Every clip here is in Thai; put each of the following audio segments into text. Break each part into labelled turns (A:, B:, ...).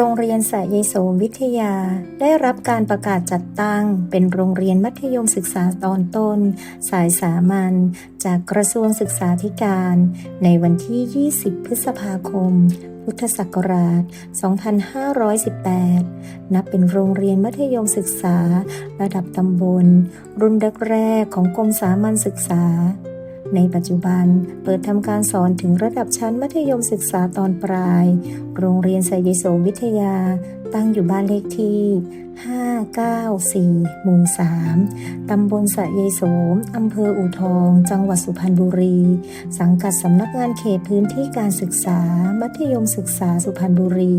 A: โรงเรียนสายยโสมวิทยา ได้รับการประกาศจัดตั้ง เป็นโรงเรียนมัธยมศึกษาตอนต้น สายสามัญจากกระทรวงศึกษาธิการ ในวันที่ 20 พฤษภาคม พุทธศักราช 2518 นับเป็นโรงเรียนมัธยมศึกษา ระดับตำบล รุ่นแรกๆของกรมสามัญศึกษา ในปัจจุบันเปิดทำการสอนถึงระดับชั้นมัธยมศึกษาตอนปลาย โรงเรียนไซยโสมวิทยา ตั้งอยู่บ้านเลขที่ 594 หมู่ 3 ตำบลสะยายโสม อำเภออู่ทอง จังหวัดสุพรรณบุรี สังกัดสำนักงานเขตพื้นที่การศึกษา มัธยมศึกษาสุพรรณบุรี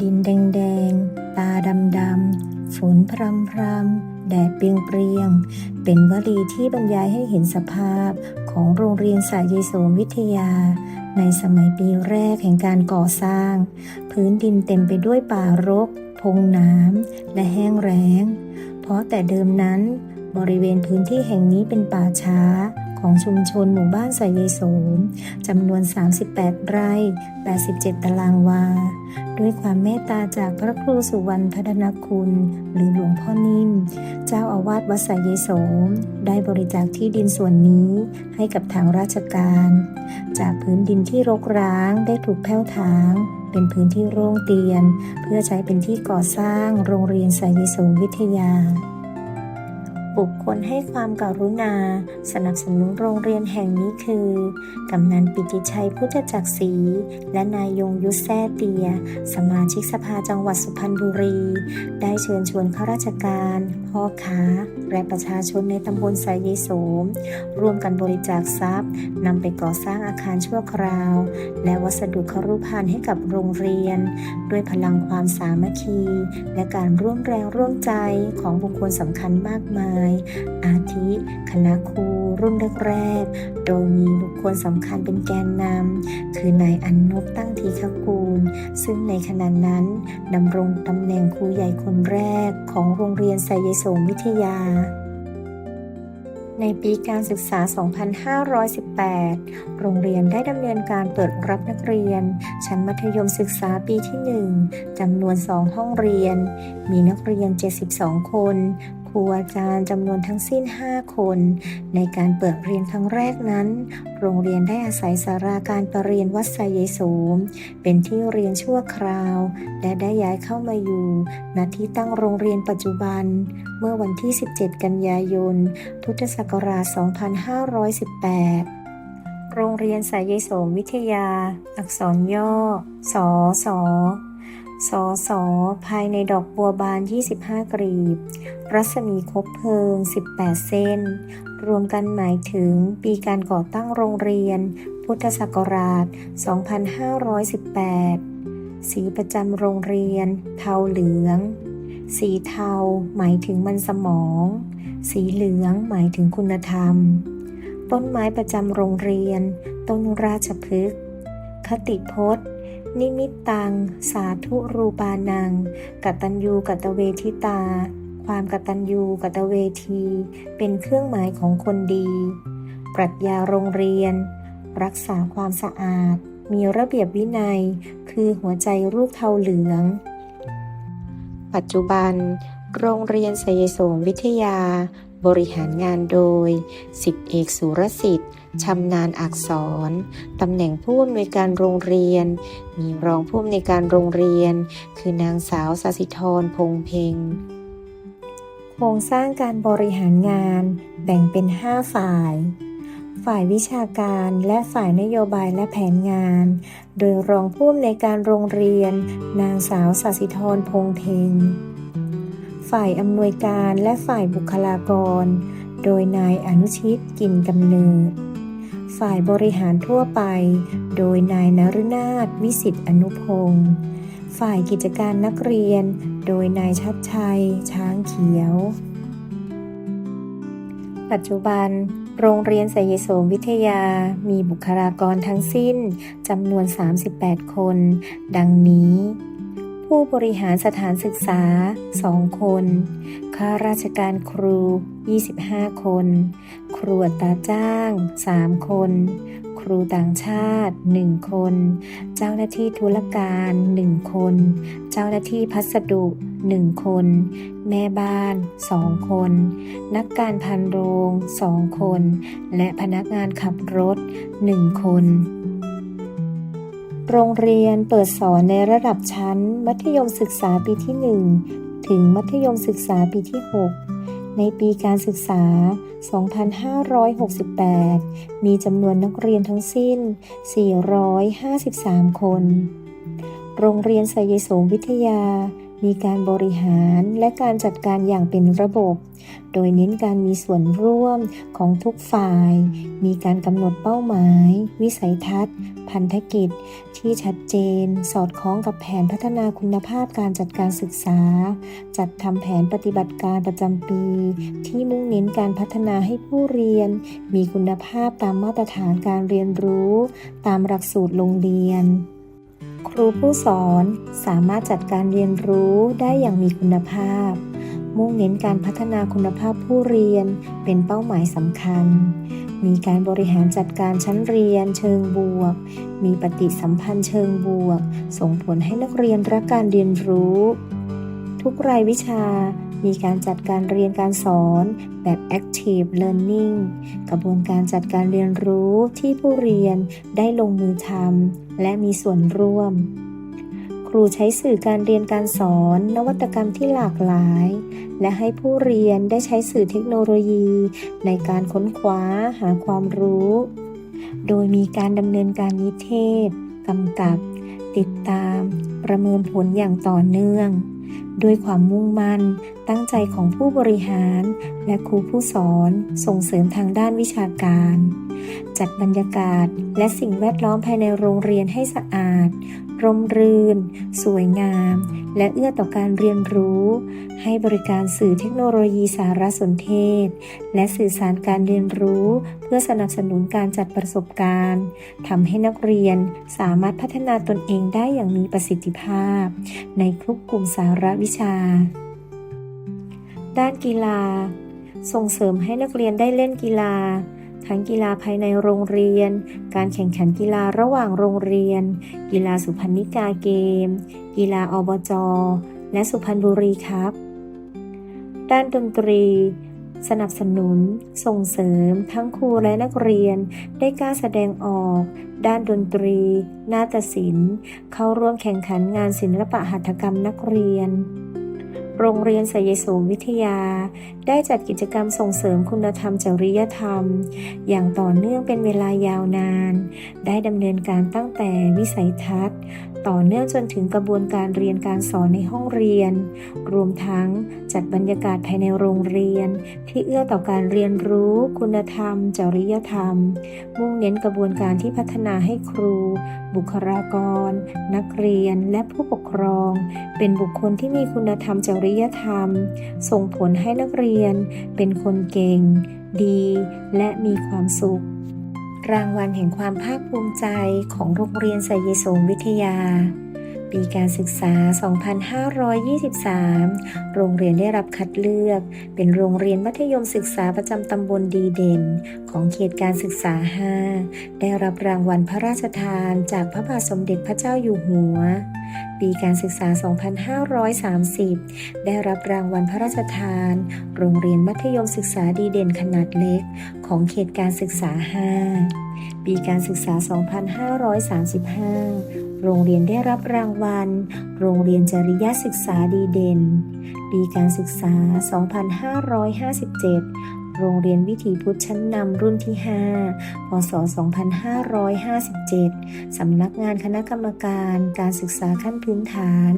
A: ดินแดงๆ ตาดำๆ ฝนพรำพรำ แดดเปรียงเปรียงๆเป็นวลีที่บรรยายให้เห็นสภาพของโรงเรียนสายายโสมวิทยา ในสมัยปีแรกแห่งการก่อสร้าง พื้นดินเต็มไปด้วยป่ารก พงน้ำและแห้งแล้ง เพราะแต่เดิมนั้น บริเวณพื้นที่แห่งนี้เป็นป่าช้า ของชุมชนหมู่บ้านสายายโสมจำนวน 38 ไร่ 87 ตารางวา ด้วยความเมตตาจากพระครูสุวรรณพัฒนคุณ หรือหลวงพ่อนิ่ม เจ้าอาวาสวัดสายายโสม ได้บริจาคที่ดินส่วนนี้ให้กับทางราชการ จากพื้นดินที่รกร้างได้ถูกแผ้วถางเป็นพื้นที่โล่งเตียน เพื่อใช้เป็นที่ก่อสร้างโรงเรียนสายายโสมวิทยา บุคคลให้ความกรุณา สนับสนุนโรงเรียนแห่งนี้คือกำนันปิติชัยพุทธจักรศรี และนายยงยุทธแซ่เตีย สมาชิกสภาจังหวัดสุพรรณบุรี ได้เชิญชวนข้าราชการ พ่อค้า และประชาชนในตำบลสายายโสม ร่วมกันบริจาคทรัพย์นำไปก่อสร้างอาคารชั่วคราว และวัสดุครุภัณฑ์ให้กับโรงเรียน ด้วยพลังความสามัคคี และการร่วมแรงร่วมใจของบุคคลสำคัญมากมาย อาทิ คณะครู รุ่นแรกๆ โดยมีบุคคลสำคัญเป็นแกนนำ คือนายอนนบตั้งทีคกูล ซึ่งในขณะนั้นดำรงตำแหน่งครูใหญ่คนแรกของโรงเรียนไซยโสมวิทยาในปีการศึกษา 2518 โรงเรียนได้ดำเนินการเปิดรับนักเรียน ชั้นมัธยมศึกษาปีที่ 1 จำนวน 2 ห้องเรียน มีนักเรียน 72 คน ครูอาจารย์จำนวนทั้งสิ้น 5 คน ในการเปิดเรียนครั้งแรกนั้น โรงเรียนได้อาศัยสาราการประเรียนวัดไซยโสม เป็นที่เรียนชั่วคราว และได้ย้ายเข้ามาอยู่ณที่ตั้งโรงเรียนปัจจุบัน เมื่อวันที่ 17 กันยายน พุทธศักราช 2518โรงเรียนสายยโสมวิทยา อักษรย่อ สอสอ สอสอภายในดอกบัวบาน 25 กรีบ รัศมีคบเพลิง 18 เส้น รวมกันหมายถึงปีการก่อตั้งโรงเรียน พุทธศักราช 2518 สีประจำโรงเรียน เทาเหลือง สีเทาหมายถึงมันสมอง สีเหลืองหมายถึงคุณธรรม ต้นไม้ประจำโรงเรียน ต้นราชพฤกษ์คติพจน์ นิมิตตัง สาธุรูปานังกตัญญูกตเวทิตา ความกตัญญูกตเวที เป็นเครื่องหมายของคนดี ปรัชญาโรงเรียน รักษาความสะอาด มีระเบียบวินัย คือหัวใจรูปเทาเหลือง ปัจจุบัน โรงเรียนไสยโสมวิทยา บริหารงานโดยสิบเอกสุรสิทธิ์ ชำนาญอักษร ตำแหน่งผู้อำนวยการโรงเรียน มีรองผู้อำนวยการโรงเรียน คือนางสาวสสิธรพงเพ็งโครงสร้างการบริหารงานแบ่งเป็น 5 ฝ่ายฝ่ายวิชาการและฝ่ายนโยบายและแผนงาน โดยรองผู้อำนวยการโรงเรียน นางสาวสสิธรพงเพ็งฝ่ายอำนวยการและฝ่ายบุคลากร โดยนายอนุชิตกินกำเนิด ฝ่ายบริหารทั่วไป โดยนายนฤนาถวิสิทธิอนุพงศ์ฝ่ายกิจการนักเรียน โดยนายชัดชัย ช้างเขียว ปัจจุบัน โรงเรียนสยโสมวิทยามีบุคลากรทั้งสิ้นจำนวน 38 คน ดังนี้ ผู้บริหารสถานศึกษา 2 คน ข้าราชการครู 25 คน ครูอัตาจ้าง 3 คน ครูต่างชาติ 1 คน เจ้าหน้าที่ธุรการ 1 คน เจ้าหน้าที่พัสดุ 1 คน แม่บ้าน 2 คน นักการพันโรง 2 คน และพนักงานขับรถ 1 คน โรงเรียนเปิดสอนในระดับชั้น มัธยมศึกษาปีที่ 1 ถึงมัธยมศึกษาปีที่ 6 ในปีการศึกษา 2568 มีจำนวนนักเรียนทั้งสิ้น 453 คน โรงเรียนไสยโสมวิทยา มีการบริหารและการจัดการอย่างเป็นระบบ โดยเน้นการมีส่วนร่วมของทุกฝ่าย มีการกำหนดเป้าหมาย วิสัยทัศน์ พันธกิจ ที่ชัดเจน สอดคล้องกับแผนพัฒนาคุณภาพการจัดการศึกษา จัดทำแผนปฏิบัติการประจำปี ที่มุ่งเน้นการพัฒนาให้ผู้เรียน มีคุณภาพตามมาตรฐานการเรียนรู้ ตามหลักสูตรโรงเรียน ครูผู้สอนสามารถจัดการเรียนรู้ได้อย่างมีคุณภาพ มุ่งเน้นการพัฒนาคุณภาพผู้เรียนเป็นเป้าหมายสำคัญ มีการบริหารจัดการชั้นเรียนเชิงบวก มีปฏิสัมพันธ์เชิงบวก ส่งผลให้นักเรียนรักการเรียนรู้ ทุกรายวิชา มีการจัดการเรียนการสอนแบบ active learning กระบวนการจัดการเรียนรู้ที่ผู้เรียนได้ลงมือทำและมีส่วนร่วม ครูใช้สื่อการเรียนการสอนนวัตกรรมที่หลากหลาย และให้ผู้เรียนได้ใช้สื่อเทคโนโลยี ในการค้นคว้าหาความรู้ โดยมีการดำเนินการนิเทศกำกับ ติดตาม ประเมินผลอย่างต่อเนื่อง ด้วยความมุ่งมั่น ตั้งใจของผู้บริหาร และครูผู้สอนส่งเสริมทางด้านวิชาการ จัดบรรยากาศและสิ่งแวดล้อมภายในโรงเรียนให้สะอาด ร่มรื่น สวยงาม และเอื้อต่อการเรียนรู้ ให้บริการสื่อเทคโนโลยีสารสนเทศ และสื่อสารการเรียนรู้ เพื่อสนับสนุนการจัดประสบการณ์ทำให้นักเรียนสามารถพัฒนาตนเองได้อย่างมีประสิทธิภาพ ในทุกกลุ่มสาระวิชา ด้านกีฬา ส่งเสริมให้นักเรียนได้เล่นกีฬา ทั้งกีฬาภายในโรงเรียน การแข่งขันกีฬาระหว่างโรงเรียน กีฬาสุพรรณิกาเกม กีฬาอบจ และสุพรรณบุรีครับ ด้านดนตรี สนับสนุน ส่งเสริม ทั้งครูและนักเรียน ได้กล้าแสดงออก ด้านดนตรี นาฏศิลป์ เข้าร่วมแข่งขันงานศิลปะหัตถกรรมนักเรียน โรงเรียนสยโสมวิทยา ได้จัดกิจกรรมส่งเสริมคุณธรรมจริยธรรม อย่างต่อเนื่องเป็นเวลายาวนาน ได้ดำเนินการตั้งแต่วิสัยทัศน์ ต่อเนื่องจนถึงกระบวนการเรียนการสอนในห้องเรียน รวมทั้งจัดบรรยากาศภายในโรงเรียน ที่เอื้อต่อการเรียนรู้คุณธรรม จริยธรรม มุ่งเน้นกระบวนการที่พัฒนาให้ครู บุคลากร นักเรียนและผู้ปกครอง เป็นบุคคลที่มีคุณธรรมจริยธรรม ส่งผลให้นักเรียนเป็นคนเก่ง ดี และมีความสุข รางวัลแห่งความภาคภูมิใจของโรงเรียนสยโสมวิทยา ปีการศึกษา 2523 โรงเรียนได้รับคัดเลือก เป็นโรงเรียนมัธยมศึกษาประจำตำบลดีเด่น ของเขตการศึกษา 5 ได้รับรางวัลพระราชทานจากพระบาทสมเด็จพระเจ้าอยู่หัว ปีการศึกษา 2530 ได้รับรางวัลพระราชทาน โรงเรียนมัธยมศึกษาดีเด่นขนาดเล็ก ของเขตการศึกษา 5 ปีการศึกษา 2535 โรงเรียนได้รับรางวัล โรงเรียนจริยศึกษาดีเด่น ปีการศึกษา 2557 โรงเรียนวิถีพุทธชั้นนำรุ่นที่ 5 พศ 2557 สำนักงานคณะกรรมการการศึกษาขั้นพื้นฐาน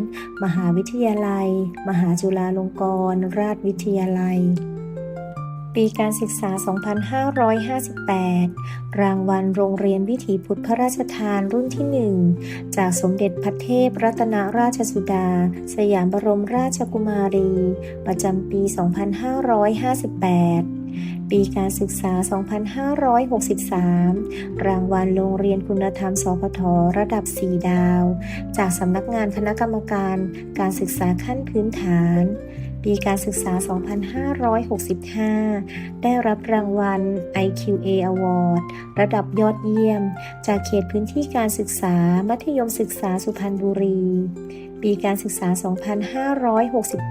A: มหาวิทยาลัย มหาจุฬาลงกรณราชวิทยาลัย ปีการศึกษา 2558 รางวัลโรงเรียนวิถีพุทธพระราชทานรุ่นที่ 1 จากสมเด็จพระเทพรัตนราชสุดา สยามบรมราชกุมารี ประจำปี 2558ปีการศึกษา 2563 รางวัลโรงเรียนคุณธรรม สพท ระดับ 4 ดาว จากสำนักงานคณะกรรมการ การศึกษาขั้นพื้นฐาน ปีการศึกษา 2565 ได้รับรางวัล IQA Award ระดับยอดเยี่ยม จากเขตพื้นที่การศึกษา มัธยมศึกษาสุพรรณบุรี ปีการศึกษา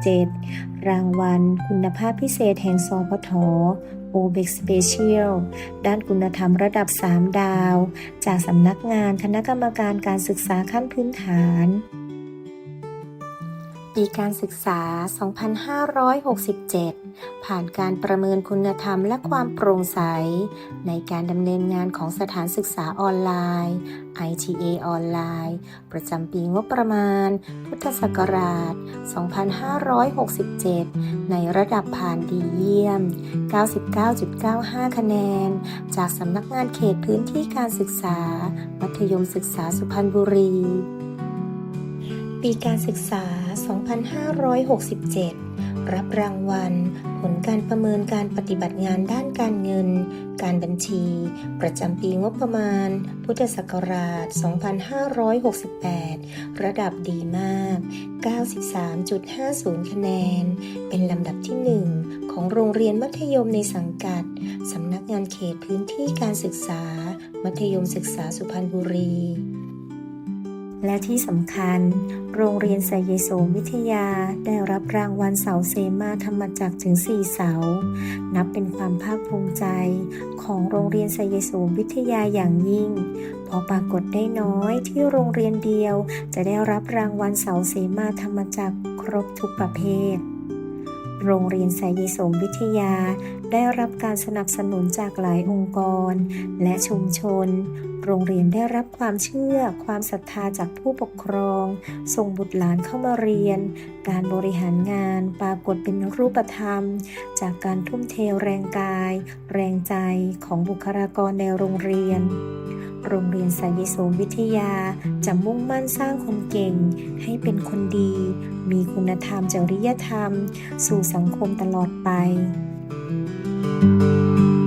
A: 2567 รางวัล คุณภาพพิเศษแห่งสพท o b e c Special ด้านคุณธรรมระดับ 3 ดาว จากสำนักงานคณะกรรมการการศึกษาขั้นพื้นฐาน ปีการศึกษา 2567 ผ่านการประเมินคุณธรรมและความโปร่งใส ในการดำเนินงานของสถานศึกษาออนไลน์ ITA ออนไลน์ ประจำปีงบประมาณ พุทธศักราช 2567 ในระดับผ่านดีเยี่ยม 99.95 คะแนน จากสำนักงานเขตพื้นที่การศึกษา มัธยมศึกษาสุพรรณบุรี ปีการศึกษา 2567 รับรางวัล ผลการประเมินการปฏิบัติงานด้านการเงิน การบัญชี ประจำปีงบประมาณ พุทธศักราช 2568 ระดับดีมาก 93.50 คะแนน เป็นลำดับที่ 1 ของโรงเรียนมัธยมในสังกัด สำนักงานเขตพื้นที่การศึกษา มัธยมศึกษาสุพรรณบุรี และที่สำคัญ โรงเรียนไซเยโสมวิทยาได้รับรางวัลเสาเสมาธรรมจักรถึง 4 เสา นับเป็นความภาคภูมิใจของโรงเรียนไซเยโสมวิทยาอย่างยิ่ง เพราะปรากฏได้น้อยที่โรงเรียนเดียว จะได้รับรางวัลเสาเสมาธรรมจักรครบทุกประเภทโรงเรียนไซเยโสมวิทยาได้รับการสนับสนุนจากหลายองค์กร และชุมชน โรงเรียนได้รับความเชื่อ ความศรัทธาจากผู้ปกครอง ส่งบุตรหลานเข้ามาเรียน การบริหารงานปรากฏเป็นรูปธรรม จากการทุ่มเทแรงกาย แรงใจของบุคลากรในโรงเรียนโรงเรียนสายโสมวิทยา จะมุ่งมั่นสร้างคนเก่ง ให้เป็นคนดี มีคุณธรรมจริยธรรม สู่สังคมตลอดไป
B: thank you